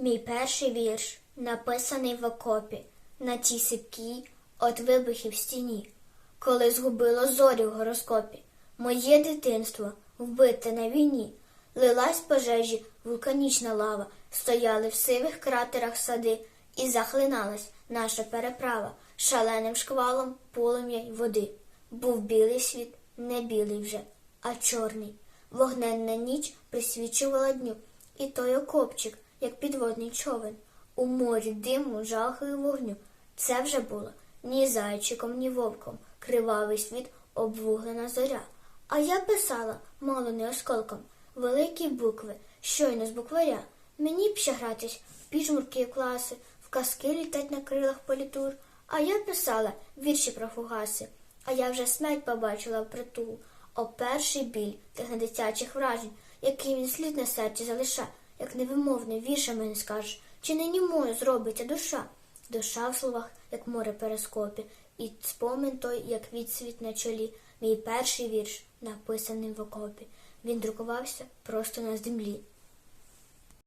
Мій перший вірш, написаний в окопі, на тій сипкій от вибухів стіні, коли згубило зорі в гороскопі. Моє дитинство вбите на війні, лилась пожежі вулканічна лава, стояли в сивих кратерах сади, і захлиналась наша переправа шаленим шквалом полум'я й води. Був білий світ, не білий вже, а чорний. Вогненна ніч присвічувала дню, і той окопчик, як підводний човен, у морі диму, жаху і вогню. Це вже було ні зайчиком, ні вовком, кривавий світ, обвуглена зоря. А я писала, мало не осколком, великі букви, щойно з букваря. Мені б ще гратись в піжмурки класи, в казки літать на крилах політур. А я писала вірші про фугаси, а я вже смерть побачила впритул. О перший біль тих недитячих вражень, який він слід на серці залиша, як невимовне віршами мені скажеш, чи не німою зробиться душа. Душа в словах, як море перескопі, і спомин той, як відсвіт на чолі, мій перший вірш, написаний в окопі. Він друкувався просто на землі.